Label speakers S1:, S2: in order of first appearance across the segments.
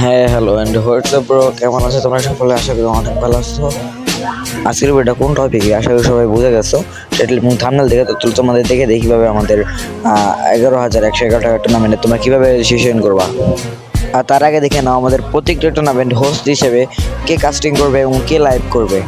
S1: হ্যাঁ hello and WhatsApp bro কেমন আছে তোমরা সকলে? আশা করি অনেক ভালো আছো। আজকের ভিডিওটা কোন টপিকে আশা করি সবাই বুঝে গেছো। সেটা এবং থামনাল দেখে তো তোমাদের দেখে দেখি কীভাবে আমাদের এগারো হাজার একশো এগারো টাকা টুর্নামেন্টে তোমরা কীভাবে রেজিস্ট্রেশন করবা। আর তার আগে দেখে নাও, আমাদের প্রত্যেকটা টুর্নামেন্ট হোস্ট হিসেবে কে কাস্টিং করবে এবং কে লাইভ করবে।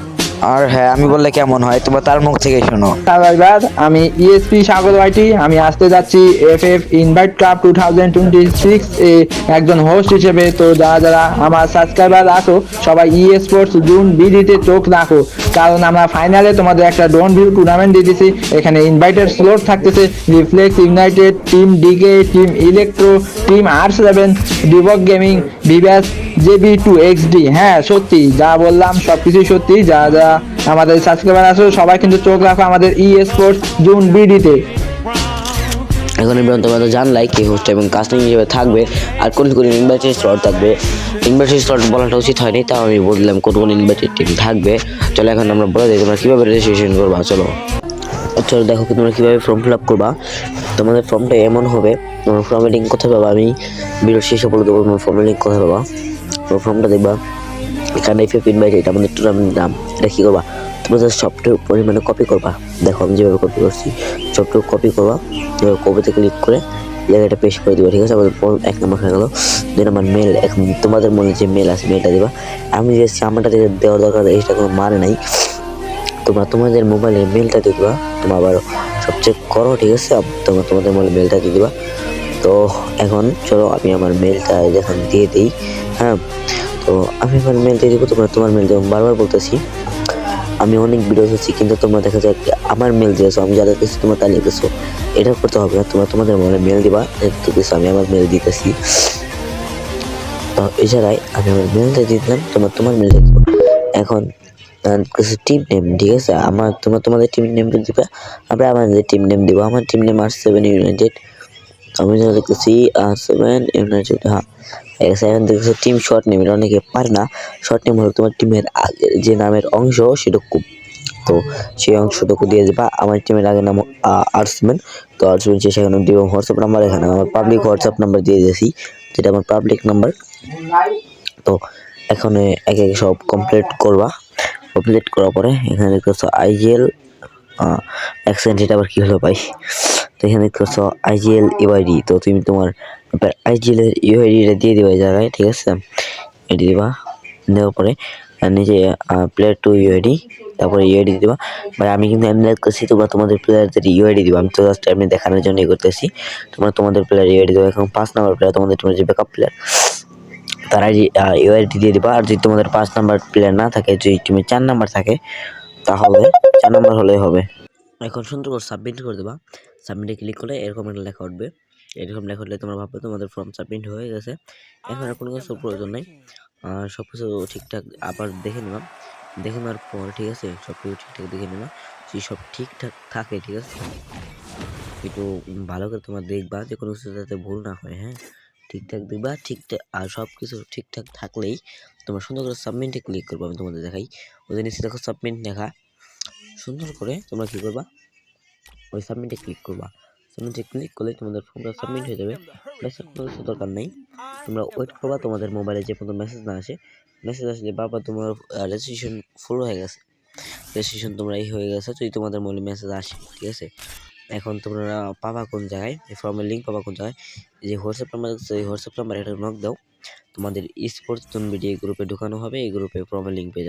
S1: আর হ্যাঁ আমি বললে কেমন হয়? তোমরা তার মুখ থেকে শোনো।
S2: সার্ভাইভার আমি E ইএসপি সাগর ওয়াইটি আমি আসতে যাচ্ছি F F invite club two thousand twenty six এ একজন হোস্ট হিসেবে। তো যারা যারা আমার সাবস্ক্রাইবার আছো, সবাই ই স্পোর্টস জুন বিডিতে চোখ রাখো। কারণ আমরা ফাইনালে তোমাদের একটা ডোন ভিউ টুর্নামেন্ট দিয়ে দিছি। এখানে ইনভাইটেড স্লোট থাকতেছে। Reflex United team DK team Electro team R seven ডিবক gaming ভিভ্যাস জেবি টু এক্স ডি। হ্যাঁ সত্যি, যা বললাম সব কিছুই সত্যি, যা যা আমাদের সাবস্ক্রাইবার আছে, সবাই কিন্তু চোখ রাখো আমাদের ই স্পোর্টস জুন বিডিতে
S3: এখন পর্যন্ত তোমরা তো জানলাই কে হোস্ট এবং কাস্টিং হিসেবে থাকবে। আর কোন কোন ইনভাইটেড স্লট থাকবে? ইনভাইটেড স্লট বলাটা উচিত হয়নি, তাও আমি বললাম কোন কোন ইনভাইটেড টিম থাকবে। চলো এখন আমরা বলে দিই, তোমরা কীভাবে রেজিস্ট্রেশন করবা, চলো। চলো দেখো তোমরা কীভাবে ফর্ম ফিল আপ করবা। তোমাদের ফর্মটা এমন হবে, তোমার ফর্মের লিঙ্ক কোথায় পাবা? আমি ভিডিও শেষে বলে দেবো তোমার ফর্মের লিঙ্ক কোথায় পাবা? ফর্মটা দেখবা। এখানে এফ ইনভাইট এটা আমাদের টুর্নামেন্ট নাম। এটা কী করবা? তোমরা জাস্ট সবটুকু পরিমাণে কপি করবা। দেখো, আমি যেভাবে কপি করছি সবটুকু কপি করবা, এবার কপিতে ক্লিক করে জায়গাটা পেশ করে দিবা, ঠিক আছে? আমাদের এক নম্বর হয়ে গেল। দুই নম্বর মেল এখন তোমাদের মনে যে মেল আছে মেলটা দিবা। আমি যে দিয়ে দেওয়ার দরকার এইটা কোনো মানে নাই। তোমরা তোমাদের মোবাইলে মেলটা দিয়ে দিবা। তোমরা আবার সব চেক করো, ঠিক আছে? তোমরা তোমাদের মোবাইলে মেলটা দিয়ে দিবা। তো এখন চলো আমি আমার মেলটা যখন দিয়ে দিই হ্যাঁ? তো আমি আমার মেল দিয়ে দিব, তোমরা তোমার মেল দেবো বারবার বলতেছি, আমি অনেক ভিডিও দেখছি কিন্তু তোমরা দেখা যায় আমার মেল দিয়েছ, আমি যাদের কাছে তোমরা তালিয়ে গেছো এটা করতে হবে না, তোমরা তোমাদের মনে মেল দিবা তো আমি আমার মেল দিতেছি। তো এছাড়াই আমি আমার মেলটা দিয়ে তোমরা তোমার মেল দিয়ে এখন কিছু টিম নেম ঠিক আছে? আমার, তোমরা তোমাদের টিম নেম দিবে আমরা আমাদের টিম নেম দিব। আমার team name R seven United আমি যেটা দেখতেছি, আর সেভেন ইউনাইটেড হ্যাঁ সেভেন দেখতেছি টিম শর্ট নেম এটা অনেকে পারে না। শর্ট নেম হলো তোমার টিমের আগের যে নামের অংশ, সেটুকু। তো সেই অংশটুকু দিয়ে দেবা। আমার টিমের আগের নাম আর্টসম্যান তো আর্টসম্যান সে সেখানে দিব হোয়াটসঅ্যাপ নাম্বার এখানে। আমার পাবলিক হোয়াটসঅ্যাপ নাম্বার দিয়ে দিয়েছি, যেটা আমার পাবলিক নাম্বার তো এখন এক এক সব কমপ্লিট করবা। কমপ্লিট করার পরে এখানে দেখতেছো আইজিএল অ্যাক্সেন্ট এটা আবার কী হলো ভাই? তো এখানে দেখতেছো আইজিএল ইউআইডি তো তুমি তোমার আইজিএল এর ইউআইডিটা দিয়ে দিবা জায়গায়, ঠিক আছে? এটি দিবা, দেওয়ার পরে নিচে প্লেয়ার টু ইউআইডি তারপরে ইউআইডি দিবা। ভাই আমি কিন্তু এমনি করছি তোমরা তোমাদের প্লেয়ারদের ইউআইডি দিবা। আমি তো জাস্ট এমনি দেখানোর জন্যই করতেছি। তোমরা তোমাদের প্লেয়ার ইউআইডি দেবো। এখন পাঁচ নাম্বার প্লেয়ার তোমাদের তোমার যে ব্যাকআপ প্লেয়ার তার আইডি ইউআইডি দিয়ে দিবা। আর যদি তোমাদের পাঁচ নাম্বার প্লেয়ার না থাকে, যদি তুমি চার নাম্বার থাকে, তাহলে, চার নাম্বার হলেই হবে। এখন সুন্দর করে সাবমিট করে দেবা। সাবমিটে ক্লিক করলে এরকম একটা লেখা উঠবে। এরকম লেখা উঠলে তোমরা ভাববে তোমাদের ফর্ম সাবমিট হয়ে গেছে। এখন আর কোনো কিছু প্রয়োজন নেই। সব কিছু ঠিকঠাক আবার দেখে নিলাম। দেখে নেওয়ার পর ঠিক আছে সব কিছু ঠিকঠাক দেখে নিলাম। যদি সব ঠিকঠাক থাকে ঠিক আছে একটু ভালো করে তোমার দেখবা যে কোনো কিছু যাতে ভুল না হয় হ্যাঁ? ঠিকঠাক দেখবা ঠিকঠাক আর সব কিছু ঠিকঠাক থাকলেই তোমরা সুন্দর করে সাবমিটে ক্লিক করব আমি তোমাদের দেখাই। ওদের নিচে দেখো সাবমিট লেখা। সুন্দর করে তোমরা কী করবা? ওই সাবমিটে ক্লিক করবা। সাবমিটে ক্লিক করলে তোমাদের ফর্মটা সাবমিট হয়ে যাবে। মেসেজ দরকার নেই। তোমরা ওয়েট করবা, তোমাদের মোবাইলে যে পর্যন্ত মেসেজ না আসে মেসেজ আসলে বাবা তোমার রেজিস্ট্রেশন ফুল হয়ে গেছে। রেজিস্ট্রেশন তোমরা এই হয়ে গেছে যদি তোমাদের মোবাইলে মেসেজ আসে, ঠিক আছে? এখন তোমরা পাবা কোন জায়গায়? এই ফর্মের লিঙ্ক পাবা কোন জায়গায়? যে হোয়াটসঅ্যাপ নাম্বার এই হোয়াটসঅ্যাপ নাম্বার একটা নক দাও। তোমাদের স্পোর্টস ভিডিও গ্রুপে ঢুকানো হবে, এই গ্রুপে ফর্মের লিঙ্ক পেয়ে যাবে।